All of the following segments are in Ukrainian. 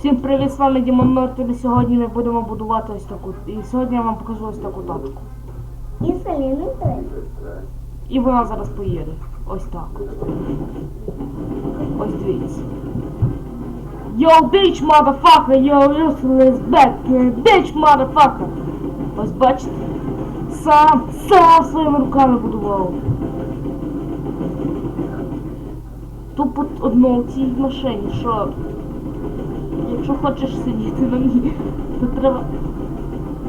Всім привіт, з вами Дімон Мертвий. Сьогодні ми будемо будувати ось таку. І сьогодні я вам покажу ось таку татку. І соліний. І вона зараз поїде. Ось так. Ось дивіться. Yo, bitch, motherfucker, yo, useless back, bitch, motherfucker. Ось бачите? Сам, сам своїми руками будував. Тупо одно в цій машині, що якщо хочеш сидіти на ній, то треба.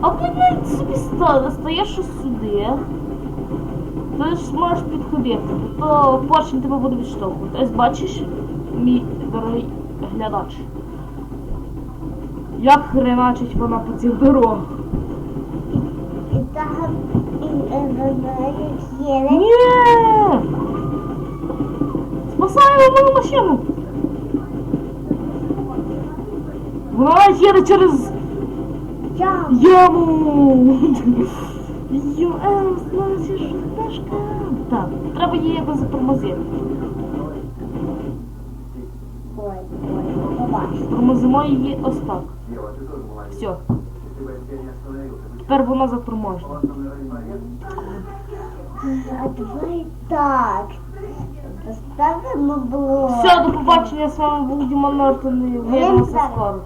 А блядь, собі ста- стаєш ось сюди. Ти ж зможеш підходити, то поршень тебе буде відштовхувати. Ось бачиш, мій дорогий глядач. Як хреначить вона по цих дорогах. І єле. Ні! Спасаємо мою машину! Вона їде через яму! Йо, е, пташка. Так, треба її якось затормозити. Ой, ой, побачиш. Тормозимо її ось так. Все. Тепер вона заторможена. А давай так. Поставимо блок. Все, до побачення, з вами був Дімон Нортон і Я не увидимося знаю. скоро.